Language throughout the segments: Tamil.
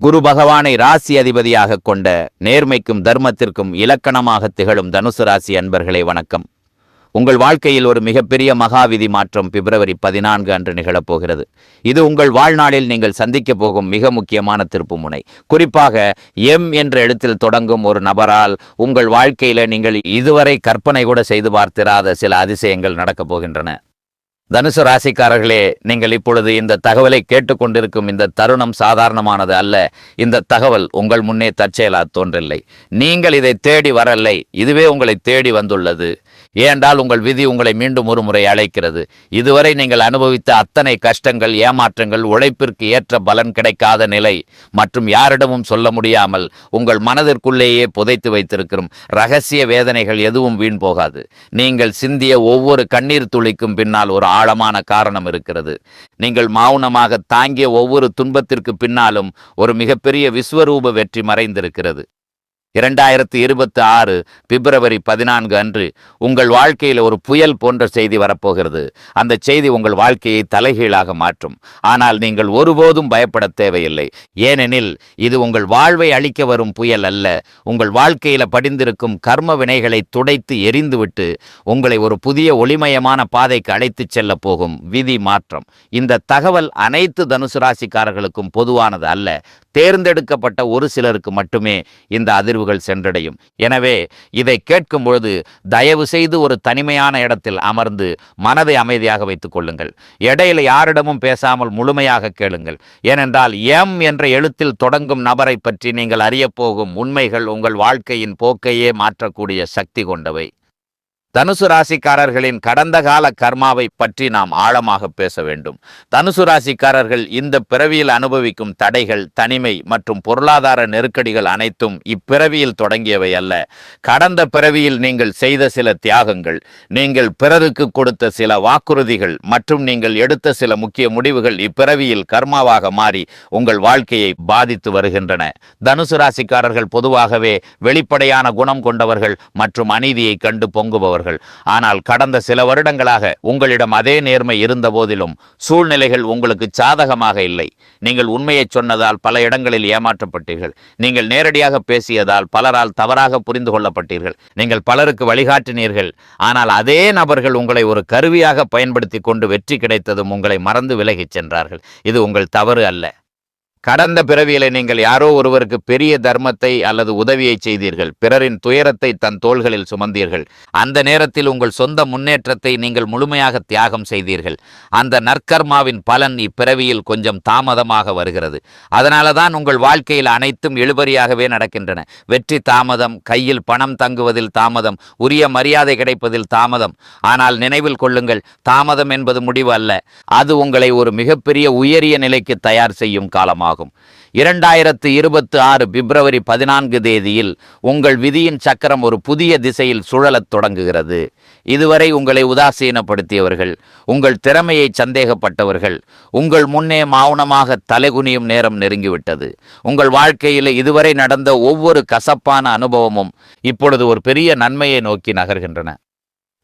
குரு பகவானை ராசி அதிபதியாக கொண்ட நேர்மைக்கும் தர்மத்திற்கும் இலக்கணமாக திகழும் தனுசு ராசி அன்பர்களே வணக்கம். உங்கள் வாழ்க்கையில் ஒரு மிகப்பெரிய மகாவிதி மாற்றம் பிப்ரவரி பதினான்கு அன்று நிகழப்போகிறது இது உங்கள் வாழ்நாளில் நீங்கள் சந்திக்க போகும் மிக முக்கியமான திருப்புமுனை குறிப்பாக எம் என்ற எழுத்தில் தொடங்கும் ஒரு நபரால் உங்கள் வாழ்க்கையில நீங்கள் இதுவரை கற்பனை கூட செய்து பார்த்திராத சில அதிசயங்கள் நடக்கப் போகின்றன. தனுசு ராசிக்காரர்களே நீங்கள் இப்பொழுது இந்த தகவலை கேட்டுக்கொண்டிருக்கும் இந்த தருணம் சாதாரணமானது அல்ல. இந்த தகவல் உங்கள் முன்னே தற்செயலா தோன்றில்லை நீங்கள் இதை தேடி வரலை இதுவே உங்களை தேடி வந்துள்ளது. ஏனென்றால் உங்கள் விதி உங்களை மீண்டும் ஒரு முறை அழைக்கிறது. இதுவரை நீங்கள் அனுபவித்த அத்தனை கஷ்டங்கள் ஏமாற்றங்கள் உழைப்பிற்கு ஏற்ற பலன் கிடைக்காத நிலை மற்றும் யாரிடமும் சொல்ல முடியாமல் உங்கள் மனதிற்குள்ளேயே புதைத்து வைத்திருக்கிறோம். ரகசிய வேதனைகள் எதுவும் வீண் போகாது. நீங்கள் சிந்திய ஒவ்வொரு கண்ணீர் துளிக்கும் பின்னால் ஒரு ஆழமான காரணம் இருக்கிறது. நீங்கள் மௌனமாக தாங்கிய ஒவ்வொரு துன்பத்திற்கு பின்னாலும் ஒரு மிகப்பெரிய விஸ்வரூப வெற்றி மறைந்திருக்கிறது. இரண்டாயிரத்தி இருபத்தி ஆறு பிப்ரவரி பதினான்கு அன்று உங்கள் வாழ்க்கையில் ஒரு புயல் போன்ற செய்தி வரப்போகிறது. அந்த செய்தி உங்கள் வாழ்க்கையை தலைகீழாக மாற்றும். ஆனால் நீங்கள் ஒருபோதும் பயப்பட தேவையில்லை. ஏனெனில் இது உங்கள் வாழ்வை அழிக்க வரும் புயல் அல்ல. உங்கள் வாழ்க்கையில் படிந்திருக்கும் கர்ம வினைகளை துடைத்து எரிந்துவிட்டு உங்களை ஒரு புதிய ஒளிமயமான பாதைக்கு அழைத்துச் செல்ல போகும் விதி மாற்றம். இந்த தகவல் அனைத்து தனுசு ராசிக்காரர்களுக்கும் பொதுவானது அல்ல. தேர்ந்தெடுக்கப்பட்ட ஒரு சிலருக்கு மட்டுமே இந்த அதிர்வு முடிவுகள் சென்றடையும். எனவே இதை கேட்கும் பொழுது தயவு செய்து ஒரு தனிமையான இடத்தில் அமர்ந்து மனதை அமைதியாக வைத்துக் கொள்ளுங்கள். இடையில யாரிடமும் பேசாமல் முழுமையாக கேளுங்கள். ஏனென்றால் எம் என்ற எழுத்தில் தொடங்கும் நபரை பற்றி நீங்கள் அறியப்போகும் உண்மைகள் உங்கள் வாழ்க்கையின் போக்கையே மாற்றக்கூடிய சக்தி கொண்டவை. தனுசு ராசிக்காரர்களின் கடந்த கால கர்மாவை பற்றி நாம் ஆழமாக பேச வேண்டும். தனுசு ராசிக்காரர்கள் இந்த பிறவியில் அனுபவிக்கும் தடைகள் தனிமை மற்றும் பொருளாதார நெருக்கடிகள் அனைத்தும் இப்பிறவியில் தொடங்கியவை அல்ல. கடந்த பிறவியில் நீங்கள் செய்த சில தியாகங்கள் நீங்கள் பிறருக்கு கொடுத்த சில வாக்குறுதிகள் மற்றும் நீங்கள் எடுத்த சில முக்கிய முடிவுகள் இப்பிறவியில் கர்மாவாக மாறி உங்கள் வாழ்க்கையை பாதித்து வருகின்றன. தனுசு ராசிக்காரர்கள் பொதுவாகவே வெளிப்படையான குணம் கொண்டவர்கள் மற்றும் அநீதியை கண்டு பொங்குபவர்கள். ஆனால் கடந்த சில வருடங்களாக உங்களிடம் அதே நேர்மை இருந்த போதிலும் சூழ்நிலைகள் உங்களுக்கு சாதகமாக இல்லை. நீங்கள் உண்மையை சொன்னதால் பல இடங்களில் ஏமாற்றப்பட்டீர்கள். நீங்கள் நேரடியாக பேசியதால் பலரால் தவறாக புரிந்து கொள்ளப்பட்டீர்கள். நீங்கள் பலருக்கு வழிகாட்டினீர்கள். ஆனால் அதே நபர்கள் உங்களை ஒரு கருவியாக பயன்படுத்தி கொண்டு வெற்றி கிடைத்ததும் உங்களை மறந்து விலகிச் சென்றார்கள். இது உங்கள் தவறு அல்ல. கடந்த பிறவியில நீங்கள் யாரோ ஒருவருக்கு பெரிய தர்மத்தை அல்லது உதவியை செய்தீர்கள். பிறரின் துயரத்தை தன் தோள்களில் சுமந்தீர்கள். அந்த நேரத்தில் உங்கள் சொந்த முன்னேற்றத்தை நீங்கள் முழுமையாக தியாகம் செய்தீர்கள். அந்த நற்கர்மாவின் பலன் இப்பிறவியில் கொஞ்சம் தாமதமாக வருகிறது. அதனால தான் உங்கள் வாழ்க்கையில் அனைத்தும் இழுபறியாகவே நடக்கின்றன. வெற்றி தாமதம் கையில் பணம் தங்குவதில் தாமதம் உரிய மரியாதை கிடைப்பதில் தாமதம். ஆனால் நினைவில் கொள்ளுங்கள் தாமதம் என்பது முடிவு அல்ல. அது உங்களை ஒரு மிகப்பெரிய உயரிய நிலைக்கு தயார் செய்யும் காலமாகும். ஆகும். இரண்டாயிரத்து இருபத்தி ஆறு பிப்ரவரி பதினான்கு தேதியில் உங்கள் விதியின் சக்கரம் ஒரு புதிய திசையில் சுழலத் தொடங்குகிறது. இதுவரை உங்களை உதாசீனப்படுத்தியவர்கள் உங்கள் திறமையை சந்தேகப்பட்டவர்கள் உங்கள் முன்னே மௌனமாக தலைகுனியும் நேரம் நெருங்கிவிட்டது. உங்கள் வாழ்க்கையில் இதுவரை நடந்த ஒவ்வொரு கசப்பான அனுபவமும் இப்பொழுது ஒரு பெரிய நன்மையை நோக்கி நகர்கின்றன.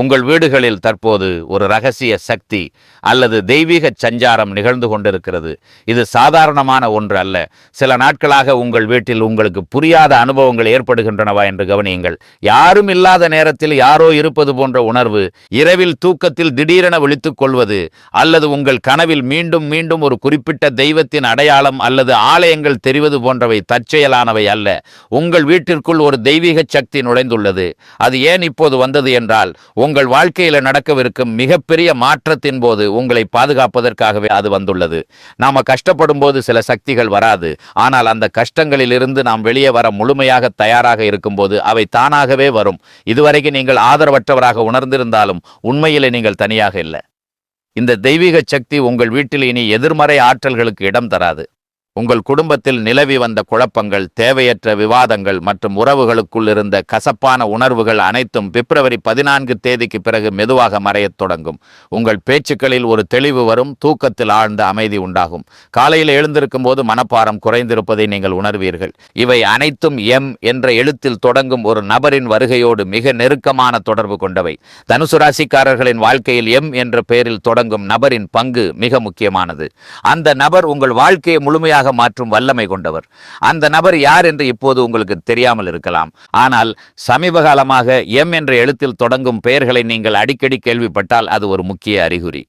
உங்கள் வீடுகளில் தற்போது ஒரு ரகசிய சக்தி அல்லது தெய்வீக சஞ்சாரம் நிகழ்ந்து கொண்டிருக்கிறது. இது சாதாரணமான ஒன்று அல்ல. சில நாட்களாக உங்கள் வீட்டில் உங்களுக்கு புரியாத அனுபவங்கள் ஏற்படுகின்றனவா என்று கவனியுங்கள். யாரும் இல்லாத நேரத்தில் யாரோ இருப்பது போன்ற உணர்வு இரவில் தூக்கத்தில் திடீரென விழித்துக் கொள்வது அல்லது உங்கள் கனவில் மீண்டும் மீண்டும் ஒரு குறிப்பிட்ட தெய்வத்தின் அடையாளம் அல்லது ஆலயங்கள் தெரிவது போன்றவை தற்செயலானவை அல்ல. உங்கள் வீட்டிற்குள் ஒரு தெய்வீக சக்தி நுழைந்துள்ளது. அது ஏன் இப்போது வந்தது என்றால் உங்கள் வாழ்க்கையில் நடக்கவிருக்கும் மிகப்பெரிய மாற்றத்தின் போது உங்களை பாதுகாப்பதற்காகவே அது வந்துள்ளது. நாம் கஷ்டப்படும் போது சில சக்திகள் வராது. ஆனால் அந்த கஷ்டங்களிலிருந்து நாம் வெளியே வர முழுமையாக தயாராக இருக்கும்போது அவை தானாகவே வரும். இதுவரைக்கும் நீங்கள் ஆதரவற்றவராக உணர்ந்திருந்தாலும் உண்மையிலே நீங்கள் தனியாக இல்லை. இந்த தெய்வீக சக்தி உங்கள் வீட்டில் இனி எதிர்மறை ஆற்றல்களுக்கு இடம் தராது. உங்கள் குடும்பத்தில் நிலவி வந்த குழப்பங்கள் தேவையற்ற விவாதங்கள் மற்றும் உறவுகளுக்குள் இருந்த கசப்பான உணர்வுகள் அனைத்தும் பிப்ரவரி பதினான்கு தேதிக்கு பிறகு மெதுவாக மறையத் தொடங்கும். உங்கள் பேச்சுக்களில் ஒரு தெளிவு வரும் தூக்கத்தில் ஆழ்ந்த அமைதி உண்டாகும். காலையில் எழுந்திருக்கும் போது மனப்பாரம் குறைந்திருப்பதை நீங்கள் உணர்வீர்கள். இவை அனைத்தும் எம் என்ற எழுத்தில் தொடங்கும் ஒரு நபரின் வருகையோடு மிக நெருக்கமான தொடர்பு கொண்டவை. தனுசு ராசிக்காரர்களின் வாழ்க்கையில் எம் என்ற பெயரில் தொடங்கும் நபரின் பங்கு மிக முக்கியமானது. அந்த நபர் உங்கள் வாழ்க்கையை முழுமையாக வெற்றியாக மாற்றும் வல்லமை கொண்டவர். அந்த நபர் யார் என்று இப்போது உங்களுக்கு தெரியாமல் இருக்கலாம். ஆனால் சமீப காலமாக எம் என்ற எழுத்தில் தொடங்கும் பெயர்களை நீங்கள் அடிக்கடி கேள்விப்பட்டால் அது ஒரு முக்கிய அறிகுறி.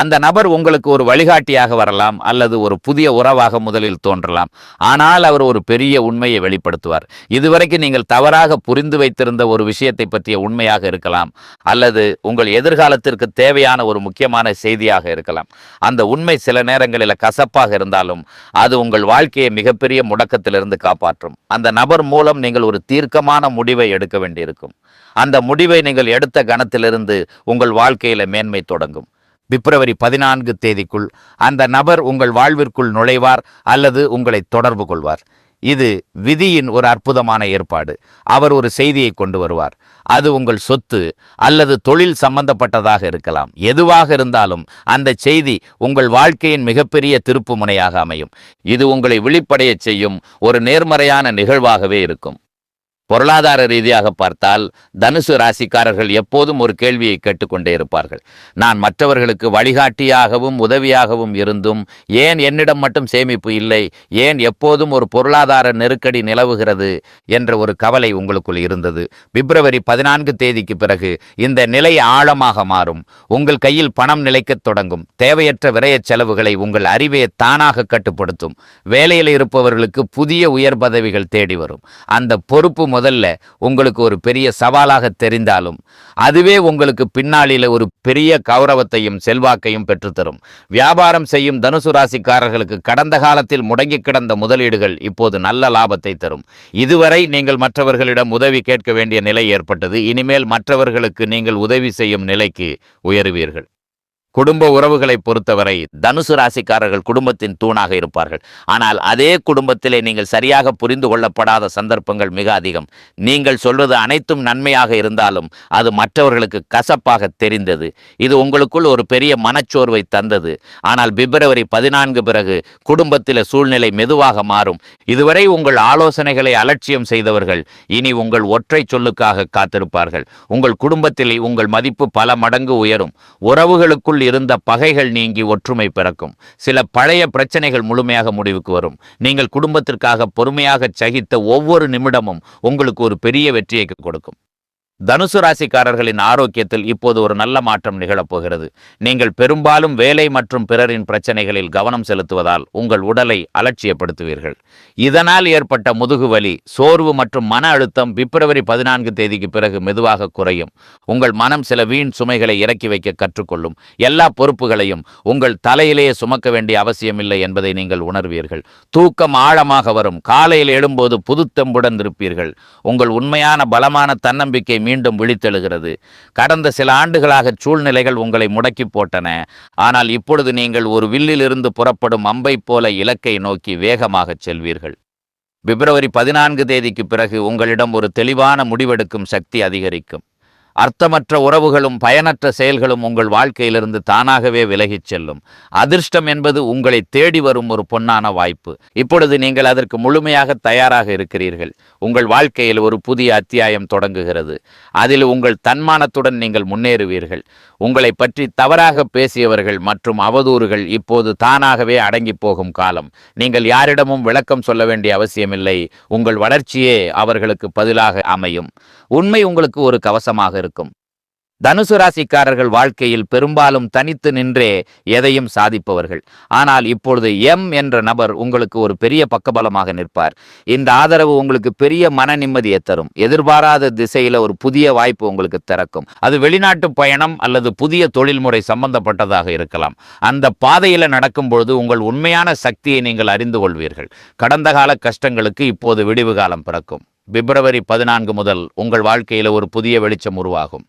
அந்த நபர் உங்களுக்கு ஒரு வழிகாட்டியாக வரலாம் அல்லது ஒரு புதிய உறவாக முதலில் தோன்றலாம். ஆனால் அவர் ஒரு பெரிய உண்மையை வெளிப்படுத்துவார். இதுவரைக்கும் நீங்கள் தவறாக புரிந்து வைத்திருந்த ஒரு விஷயத்தை பற்றிய உண்மையாக இருக்கலாம். அல்லது உங்கள் எதிர்காலத்திற்கு தேவையான ஒரு முக்கியமான செய்தியாக இருக்கலாம். அந்த உண்மை சில நேரங்களில் கசப்பாக இருந்தாலும் அது உங்கள் வாழ்க்கையை மிகப்பெரிய முடக்கத்திலிருந்து காப்பாற்றும். அந்த நபர் மூலம் நீங்கள் ஒரு தீர்க்கமான முடிவை எடுக்க வேண்டியிருக்கும். அந்த முடிவை நீங்கள் எடுத்த கணத்திலிருந்து உங்கள் வாழ்க்கையில மேன்மை தொடங்கும். பிப்ரவரி பதினான்கு தேதிக்குள் அந்த நபர் உங்கள் வாழ்விற்குள் நுழைவார் அல்லது உங்களை தொடர்பு கொள்வார். இது விதியின் ஒரு அற்புதமான ஏற்பாடு. அவர் ஒரு செய்தியை கொண்டு வருவார். அது உங்கள் சொத்து அல்லது தொழில் சம்பந்தப்பட்டதாக இருக்கலாம். எதுவாக இருந்தாலும் அந்த செய்தி உங்கள் வாழ்க்கையின் மிகப்பெரிய திருப்பு முனையாக அமையும். இது உங்களை விழிப்படைய செய்யும் ஒரு நேர்மறையான நிகழ்வாகவே இருக்கும். பொருளாதார ரீதியாக பார்த்தால் தனுசு ராசிக்காரர்கள் எப்போதும் ஒரு கேள்வியை கேட்டுக்கொண்டே இருப்பார்கள். நான் மற்றவர்களுக்கு வழிகாட்டியாகவும் உதவியாகவும் இருந்தும் ஏன் என்னிடம் மட்டும் சேமிப்பு இல்லை? ஏன் எப்போதும் ஒரு பொருளாதார நெருக்கடி நிலவுகிறது? என்ற ஒரு கவலை உங்களுக்குள் இருந்தது. பிப்ரவரி பதினான்கு தேதிக்கு பிறகு இந்த நிலை ஆழமாக மாறும். உங்கள் கையில் பணம் நிலைக்கத் தொடங்கும். தேவையற்ற விரயச் செலவுகளை உங்கள் அறிவே தானாக கட்டுப்படுத்தும். வேலையில் இருப்பவர்களுக்கு புதிய உயர் பதவிகள் தேடி வரும். அந்த பொறுப்பு முதல்ல உங்களுக்கு ஒரு பெரிய சவாலாக தெரிந்தாலும் அதுவே உங்களுக்கு பின்னாளில ஒரு பெரிய கௌரவத்தையும் செல்வாக்கையும் பெற்றுத்தரும். வியாபாரம் செய்யும் தனுசு ராசிக்காரர்களுக்கு கடந்த காலத்தில் முடங்கி கிடந்த முதலீடுகள் இப்போது நல்ல லாபத்தை தரும். இதுவரை நீங்கள் மற்றவர்களிடம் உதவி கேட்க வேண்டிய நிலை ஏற்பட்டது. இனிமேல் மற்றவர்களுக்கு நீங்கள் உதவி செய்யும் நிலைக்கு உயருவீர்கள். குடும்ப உறவுகளை பொறுத்தவரை தனுசு ராசிக்காரர்கள் குடும்பத்தின் தூணாக இருப்பார்கள். ஆனால் அதே குடும்பத்திலே நீங்கள் சரியாக புரிந்து கொள்ளப்படாத சந்தர்ப்பங்கள் மிக அதிகம். நீங்கள் சொல்வது அனைத்தும் நன்மையாக இருந்தாலும் அது மற்றவர்களுக்கு கசப்பாக தெரிந்தது. இது உங்களுக்குள் ஒரு பெரிய மனச்சோர்வை தந்தது. ஆனால் பிப்ரவரி பதினான்கு பிறகு குடும்பத்தில் சூழ்நிலை மெதுவாக மாறும். இதுவரை உங்கள் ஆலோசனைகளை அலட்சியம் செய்தவர்கள் இனி உங்கள் ஒற்றை சொல்லுக்காக காத்திருப்பார்கள். உங்கள் குடும்பத்தில் உங்கள் மதிப்பு பல மடங்கு உயரும். உறவுகளுக்குள் இருந்த பகைகள் நீங்கி ஒற்றுமை பிறக்கும். சில பழைய பிரச்சனைகள் முழுமையாக முடிவுக்கு வரும். நீங்கள் குடும்பத்திற்காக பொறுமையாக சகித்த ஒவ்வொரு நிமிடமும் உங்களுக்கு ஒரு பெரிய வெற்றியை கொடுக்கும். தனுசு ராசிக்காரர்களின் ஆரோக்கியத்தில் இப்போது ஒரு நல்ல மாற்றம் நிகழப்போகிறது. நீங்கள் பெரும்பாலும் வேலை மற்றும் பிறரின் பிரச்சனைகளில் கவனம் செலுத்துவதால் உங்கள் உடலை அலட்சியப்படுத்துவீர்கள். இதனால் ஏற்பட்ட முதுகுவலி சோர்வு மற்றும் மன அழுத்தம் பிப்ரவரி பதினான்கு தேதிக்கு பிறகு மெதுவாக குறையும். உங்கள் மனம் சில வீண் சுமைகளை இறக்கி வைக்க கற்றுக்கொள்ளும். எல்லா பொறுப்புகளையும் உங்கள் தலையிலேயே சுமக்க வேண்டிய அவசியமில்லை என்பதை நீங்கள் உணர்வீர்கள். தூக்கம் ஆழமாக வரும். காலையில் எழும்போது புதுத்தம்புடன் இருப்பீர்கள். உங்கள் உண்மையான பலமான தன்னம்பிக்கை மீண்டும் விழித்தெழுகிறது. கடந்த சில ஆண்டுகளாக சூழ்நிலைகள் உங்களை முடக்கி போட்டன. ஆனால் இப்பொழுது நீங்கள் ஒரு வில்லிலிருந்து புறப்படும் அம்பை போல இலக்கை நோக்கி வேகமாகச் செல்வீர்கள். பிப்ரவரி பதினான்கு தேதிக்கு பிறகு உங்களிடம் ஒரு தெளிவான முடிவெடுக்கும் சக்தி அதிகரிக்கும். அர்த்தமற்ற உறவுகளும் பயனற்ற செயல்களும் உங்கள் வாழ்க்கையிலிருந்து தானாகவே விலகிச் செல்லும். அதிர்ஷ்டம் என்பது உங்களை தேடி வரும் ஒரு பொன்னான வாய்ப்பு. இப்பொழுது நீங்கள் அதற்கு முழுமையாக தயாராக இருக்கிறீர்கள். உங்கள் வாழ்க்கையில் ஒரு புதிய அத்தியாயம் தொடங்குகிறது. அதில் உங்கள் தன்மானத்துடன் நீங்கள் முன்னேறுவீர்கள். உங்களை பற்றி தவறாக பேசியவர்கள் மற்றும் அவதூறுகள் இப்போது தானாகவே அடங்கி போகும் காலம். நீங்கள் யாரிடமும் விளக்கம் சொல்ல வேண்டிய அவசியமில்லை. உங்கள் வளர்ச்சியே அவர்களுக்கு பதிலாக அமையும். உண்மை உங்களுக்கு ஒரு கவசமாக இருக்கும். தனுசு ராசிக்காரர்கள் வாழ்க்கையில் பெரும்பாலும் தனித்து நின்றே எதையும் சாதிப்பவர்கள். ஆனால் இப்பொழுது எம் என்ற நபர் உங்களுக்கு ஒரு பெரிய பக்கபலமாக நிற்பார். இந்த ஆதரவு உங்களுக்கு பெரிய மன நிம்மதியை தரும். எதிர்பாராத திசையில ஒரு புதிய வாய்ப்பு உங்களுக்கு திறக்கும். அது வெளிநாட்டு பயணம் அல்லது புதிய தொழில்முறை சம்பந்தப்பட்டதாக இருக்கலாம். அந்த பாதையில நடக்கும் பொழுது உங்கள் உண்மையான சக்தியை நீங்கள் அறிந்து கொள்வீர்கள். கடந்த கால கஷ்டங்களுக்கு இப்போது விடிவு காலம் பிறக்கும். பிப்ரவரி பதினான்கு முதல் உங்கள் வாழ்க்கையில் ஒரு புதிய வெளிச்சம் உருவாகும்.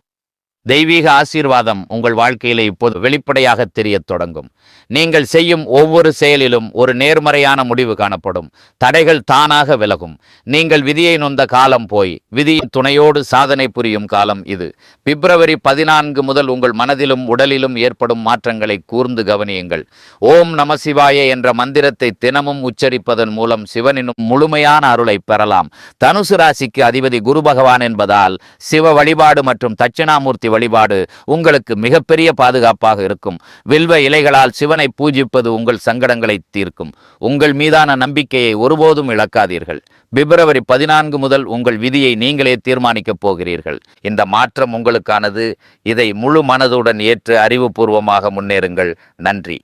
தெய்வீக ஆசீர்வாதம் உங்கள் வாழ்க்கையில் இப்போது வெளிப்படையாக தெரியத் தொடங்கும். நீங்கள் செய்யும் ஒவ்வொரு செயலிலும் ஒரு நேர்மறையான முடிவு காணப்படும். தடைகள் தானாக விலகும். நீங்கள் விதியை நொந்த காலம் போய் விதியின் துணையோடு சாதனை புரியும் காலம் இது. பிப்ரவரி பதினான்கு முதல் உங்கள் மனதிலும் உடலிலும் ஏற்படும் மாற்றங்களை கூர்ந்து கவனியுங்கள். ஓம் நம சிவாய என்ற மந்திரத்தை தினமும் உச்சரிப்பதன் மூலம் சிவனினும் முழுமையான அருளை பெறலாம். தனுசு ராசிக்கு அதிபதி குரு பகவான் என்பதால் சிவ வழிபாடு மற்றும் தட்சிணாமூர்த்தி வழிபாடு உங்களுக்கு மிகப்பெரிய பாதுகாப்பாக இருக்கும். வில்வ இலைகளால் சிவனை பூஜிப்பது உங்கள் சங்கடங்களை தீர்க்கும். உங்கள் மீதான நம்பிக்கையை ஒருபோதும் இழக்காதீர்கள். பிப்ரவரி பதினான்கு முதல் உங்கள் விதியை நீங்களே தீர்மானிக்கப் போகிறீர்கள். இந்த மாற்றம் உங்களுக்கானது. இதை முழு மனதுடன் ஏற்று அறிவுபூர்வமாக முன்னேறுங்கள். நன்றி.